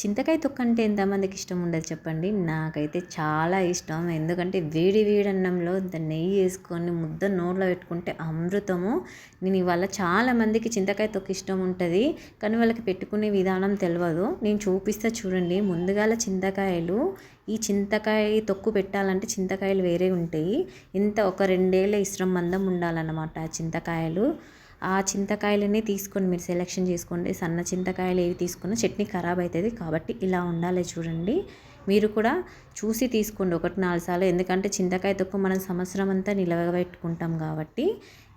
చింతకాయ తొక్క అంటే ఎంతమందికి ఇష్టం ఉండదు చెప్పండి. నాకైతే చాలా ఇష్టం. ఎందుకంటే వేడి వేడి అన్నంలో ఇంత నెయ్యి వేసుకొని ముద్ద నోట్లో పెట్టుకుంటే అమృతము. నేను ఇవాళ చాలా మందికి చింతకాయ తొక్క ఇష్టం ఉంటుంది. కానీ వాళ్ళకి పెట్టుకునే విధానం తెలియదు నేను చూపిస్తా చూడండి. ముందుగాల చింతకాయలు ఈ చింతకాయ తొక్కు పెట్టాలంటే చింతకాయలు వేరే ఉంటాయి. ఇంత ఒక రెండేళ్ళ ఇష్టం మందం ఉండాలన్నమాట ఆ చింతకాయలు. ఆ చింతకాయలన్నీ తీసుకొని మీరు సెలెక్షన్ చేసుకోండి. సన్న చింతకాయలు ఏవి తీసుకున్నా చట్నీ ఖరాబ్ అవుతుంది కాబట్టి ఇలా ఉండాలి చూడండి. మీరు కూడా చూసి తీసుకోండి. ఒకటి నాలుగు సార్లు. ఎందుకంటే చింతకాయ తొక్కు మనం సంవత్సరం అంతా నిలవబెట్టుకుంటాం కాబట్టి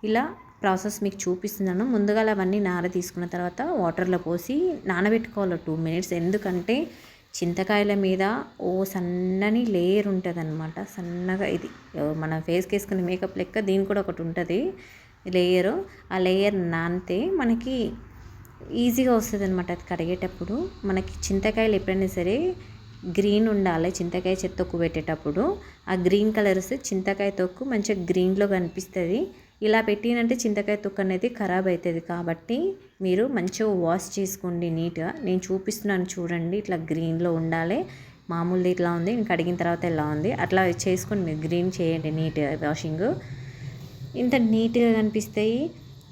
ఇలా ప్రాసెస్ మీకు చూపిస్తున్నాను. ముందుగా అవన్నీ నార తీసుకున్న తర్వాత వాటర్లో పోసి నానబెట్టుకోవాలి టూ మినిట్స్. ఎందుకంటే చింతకాయల మీద ఓ సన్నని లేయర్ ఉంటుంది అనమాట సన్నగా ఇది మన ఫేస్కి వేసుకునే మేకప్ లెక్క దీని కూడా ఒకటి ఉంటుంది. లేయరు ఆ లేయర్ నానితే మనకి ఈజీగా వస్తుంది అనమాట అది కడిగేటప్పుడు. మనకి చింతకాయలు ఎప్పుడైనా సరే గ్రీన్ ఉండాలి చింతకాయ చెత్తొక్కు పెట్టేటప్పుడు. ఆ గ్రీన్ కలర్ వస్తే చింతకాయ తొక్కు మంచిగా గ్రీన్లో కనిపిస్తుంది. ఇలా పెట్టినంటే చింతకాయ తొక్కు అనేది ఖరాబ్ అవుతుంది కాబట్టి మీరు మంచిగా వాష్ చేసుకోండి నీట్గా. నేను చూపిస్తున్నాను చూడండి ఇట్లా గ్రీన్లో ఉండాలి. మామూలుది ఇట్లా ఉంది నేను కడిగిన తర్వాత ఎలా ఉంది? అట్లా చేసుకొని మీరు గ్రీన్ చేయండి నీట్గా వాషింగ్ ఇంత నీట్గా కనిపిస్తాయి.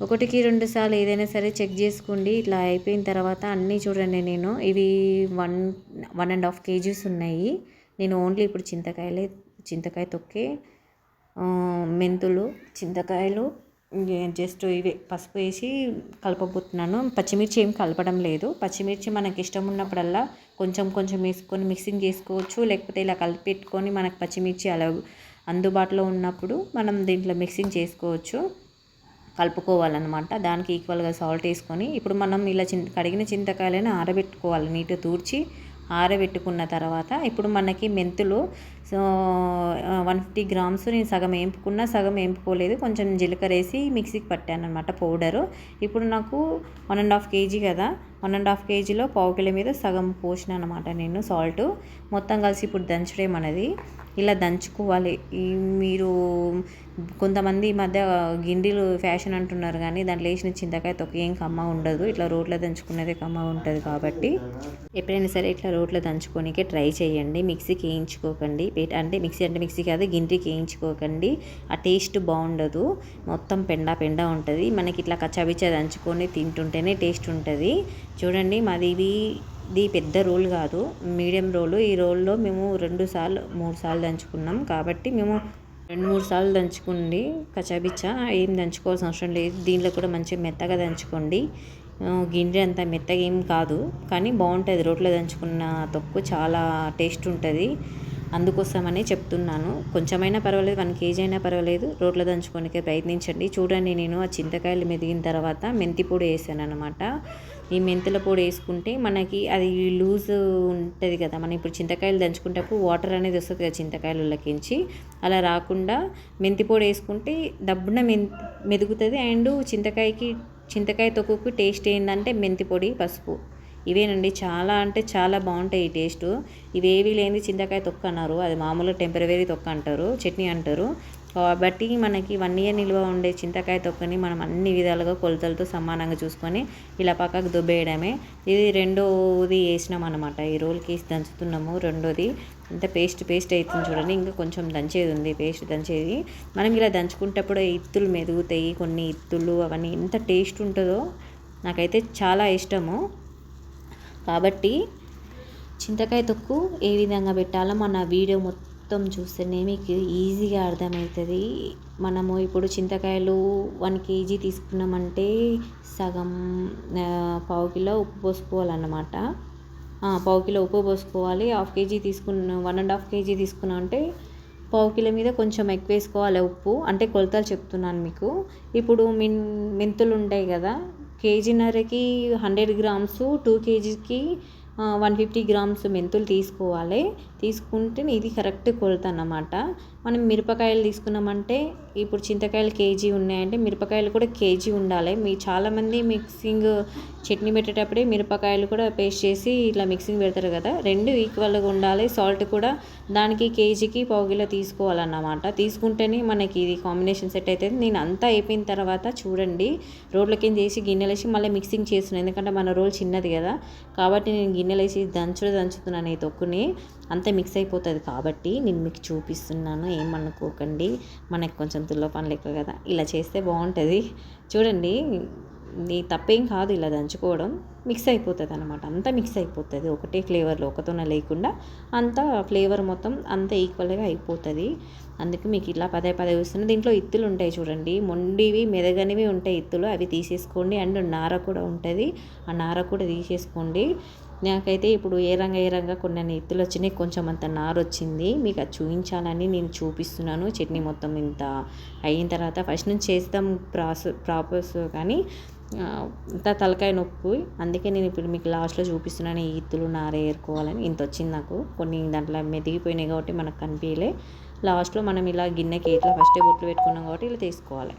ఒకటికి రెండు సార్లు ఏదైనా సరే చెక్ చేసుకోండి. ఇట్లా అయిపోయిన తర్వాత అన్నీ చూడండి నేను. ఇవి one one and half kgs ఉన్నాయి. నేను ఓన్లీ ఇప్పుడు చింతకాయలే చింతకాయ తొక్కే మెంతులు చింతకాయలు జస్ట్ ఇవే పసుపు వేసి కలపబోతున్నాను. పచ్చిమిర్చి ఏం కలపడం లేదు. పచ్చిమిర్చి మనకి ఇష్టం ఉన్నప్పుడల్లా కొంచెం కొంచెం వేసుకొని మిక్సింగ్ చేసుకోవచ్చు. లేకపోతే ఇలా కలిపెట్టుకొని మనకు పచ్చిమిర్చి అలా అందుబాటులో ఉన్నప్పుడు మనం దీంట్లో మిక్సింగ్ చేసుకోవచ్చు. కలుపుకోవాలన్నమాట. దానికి ఈక్వల్గా సాల్ట్ వేసుకొని ఇప్పుడు మనం ఇలా చింత కడిగిన చింతకాయలను ఆరబెట్టుకోవాలి. నీట్గా తూర్చి ఆరబెట్టుకున్న తర్వాత ఇప్పుడు మనకి మెంతులు సో వన్ ఫిఫ్టీ గ్రామ్స్ నేను సగం వేపుకున్న సగం వేపుకోలేదు. కొంచెం జీలకర్ర వేసి మిక్సీకి పట్టాను అనమాట పౌడరు. ఇప్పుడు నాకు వన్ అండ్ హాఫ్ కేజీ కదా. వన్ అండ్ హాఫ్ కేజీలో పావు కిలో మీద సగం పోసిన అనమాట నేను సాల్ట్. మొత్తం కలిసి ఇప్పుడు దంచడం అనేది ఇలా దంచుకోవాలి. ఈ మీరు కొంతమంది ఈ మధ్య గిండిలు ఫ్యాషన్ అంటున్నారు కానీ దాంట్లో వేసిన చింతకాయ తొక్క ఏం కమ్మ ఉండదు. ఇట్లా రోట్లో దంచుకునేదే కమ్మ ఉంటుంది కాబట్టి. ఎప్పుడైనా సరే ఇట్లా రోట్లో దంచుకోనికే ట్రై చేయండి. మిక్సీకి వేయించుకోకండి. అంటే మిక్సీ అంటే మిక్సీ కాదు గింటికి వేయించుకోకండి. ఆ టేస్ట్ బాగుండదు. మొత్తం పెండా పెండ ఉంటుంది. మనకి ఇట్లా కచ్చాబిచ్చా దంచుకొని తింటుంటేనే టేస్ట్ ఉంటుంది. చూడండి మాది ఇవి ఇది పెద్ద రోల్ కాదు. Medium roll. ఈ రోల్లో మేము రెండు సార్లు మూడు సార్లు దంచుకున్నాం. కాబట్టి మేము రెండు మూడు సార్లు దంచుకోండి కచాబిచ్చా ఏం దంచుకోవాల్సిన అవసరం లేదు. దీంట్లో కూడా మంచిగా మెత్తగా దంచుకోండి. గింజ అంత మెత్తగా ఏం కాదు. కానీ బాగుంటుంది. రోట్లో దంచుకున్న తొక్కు చాలా టేస్ట్ ఉంటుంది. అందుకోసమనే చెప్తున్నాను. కొంచెమైనా పర్వాలేదు వన్ కేజీ అయినా పర్వాలేదు. రోట్లో దంచుకోనికే ప్రయత్నించండి. చూడండి నేను ఆ చింతకాయలు మెదిగిన తర్వాత మెంతి పొడి వేసాను అనమాట ఈ మెంతుల పొడి వేసుకుంటే మనకి అది లూజ్ ఉంటుంది కదా. మనం ఇప్పుడు చింతకాయలు దంచుకుంటప్పుడు వాటర్ అనేది వస్తుంది కదా చింతకాయలకించి అలా రాకుండా మెంతి పొడి వేసుకుంటే దబ్బున మెం మెదుగుతుంది అండ్ చింతకాయకి చింతకాయ తొక్కుకి టేస్ట్ ఏంటంటే మెంతి పొడి పసుపు. ఇవేనండి చాలా అంటే చాలా బాగుంటాయి ఈ టేస్ట్. ఇవేవి లేని చింతకాయ తొక్క అన్నారు. అది మామూలుగా టెంపరవరీ తొక్క అంటారు చట్నీ అంటారు. కాబట్టి మనకి వన్ ఇయర్ నిల్వ ఉండే చింతకాయ తొక్కని మనం అన్ని విధాలుగా కొలతలతో సమానంగా చూసుకొని ఇలా పక్కకు దుబ్బేయడమే. ఇది రెండోది వేసినాం అనమాట ఈ రోల్కి దంచుతున్నాము రెండోది. ఇంత పేస్ట్ పేస్ట్ అవుతుంది చూడండి ఇంకా కొంచెం దంచేది ఉంది పేస్ట్ దంచేది. మనం ఇలా దంచుకుంటప్పుడు ఇత్తులు మెదుగుతాయి కొన్ని ఇత్తులు అవన్నీ. ఎంత టేస్ట్ ఉంటుందో నాకైతే చాలా ఇష్టము. కాబట్టి చింతకాయ తొక్కు ఏ విధంగా పెట్టాలో మన వీడియో మొత్తం చూస్తేనే మీకు ఈజీగా అర్థమవుతుంది. మనము ఇప్పుడు చింతకాయలు వన్ కేజీ తీసుకున్నామంటే సగం పావు కిలో ఉప్పు పోసుకోవాలన్నమాట. పావు కిలో ఉప్పు పోసుకోవాలి. హాఫ్ కేజీ తీసుకున్న వన్ అండ్ హాఫ్ కేజీ తీసుకున్నా అంటే పావు కిలో మీద కొంచెం ఎక్కువ వేసుకోవాలి ఉప్పు. అంటే కొలతలు చెప్తున్నాను మీకు. ఇప్పుడు మిన్ మెంతులు ఉంటాయి కదా కేజీన్నరకి హండ్రెడ్ గ్రామ్స్ టూ కేజీకి వన్ ఫిఫ్టీ గ్రామ్స్ మెంతులు తీసుకోవాలి. తీసుకుంటే ఇది కరెక్ట్ కొలత అన్నమాట. మనం మిరపకాయలు తీసుకున్నామంటే ఇప్పుడు చింతకాయలు కేజీ ఉన్నాయంటే మిరపకాయలు కూడా కేజీ ఉండాలి. మీ చాలామంది మిక్సింగ్ చట్నీ పెట్టేటప్పుడే మిరపకాయలు కూడా పేస్ట్ చేసి ఇట్లా మిక్సింగ్ పెడతారు కదా. రెండు ఈక్వల్గా ఉండాలి. సాల్ట్ కూడా దానికి కేజీకి పావుగిలో తీసుకోవాలన్నమాట. తీసుకుంటేనే మనకి ఇది కాంబినేషన్ సెట్ అవుతుంది. నేను అంతా అయిపోయిన తర్వాత చూడండి. రోడ్ల కింద వేసి గిన్నెలు వేసి మళ్ళీ మిక్సింగ్ చేస్తున్నాను. ఎందుకంటే మన రోల్ చిన్నది కదా. కాబట్టి నేను గిన్నెలేసి గిన్నెలు వేసి దంచుడు దంచుతున్నాను ఈ తొక్కుని. అంతా మిక్స్ అయిపోతుంది కాబట్టి నేను మీకు చూపిస్తున్నాను. ఏమనుకోకండి మనకు కొంచెం తుల్ల పని లెక్క కదా. ఇలా చేస్తే బాగుంటుంది. చూడండి నీ తప్పేం కాదు ఇలా దంచుకోవడం. మిక్స్ అయిపోతుంది అనమాట అంతా మిక్స్ అయిపోతుంది. ఒకటే ఫ్లేవర్లో ఒకతోనే లేకుండా అంతా ఫ్లేవర్ మొత్తం అంత ఈక్వల్గా అయిపోతుంది. అందుకే మీకు ఇలా పదే పదే వస్తుంది దీంట్లో ఇత్తులు ఉంటాయి చూడండి. మొండివి మెదగనివి ఉంటాయి ఇత్తులు. అవి తీసేసుకోండి. అండ్ నార కూడా ఉంటుంది. ఆ నార కూడా తీసేసుకోండి. నాకైతే ఇప్పుడు ఏ రంగ ఏ రంగ కొన్ని ఎత్తులు వచ్చినాయి. కొంచెం అంత నారు వచ్చింది మీకు అది చూపించాలని నేను చూపిస్తున్నాను. చట్నీ మొత్తం ఇంత అయిన తర్వాత ఫస్ట్ నుంచి చేస్తాం ప్రాసెస్ ప్రాపర్స్ కానీ ఇంత తలకాయ నొప్పి. అందుకే నేను ఇప్పుడు మీకు లాస్ట్లో చూపిస్తున్నాను. ఈ ఇత్తులు నారే ఏరుకోవాలని ఇంత వచ్చింది నాకు. కొన్ని దాంట్లో మెదిగిపోయినాయి కాబట్టి మనకు కనిపించలే లాస్ట్లో మనం ఇలా గిన్నెకి ఇట్లా ఫస్టే బొట్లు పెట్టుకున్నాం కాబట్టి ఇలా తీసుకోవాలి.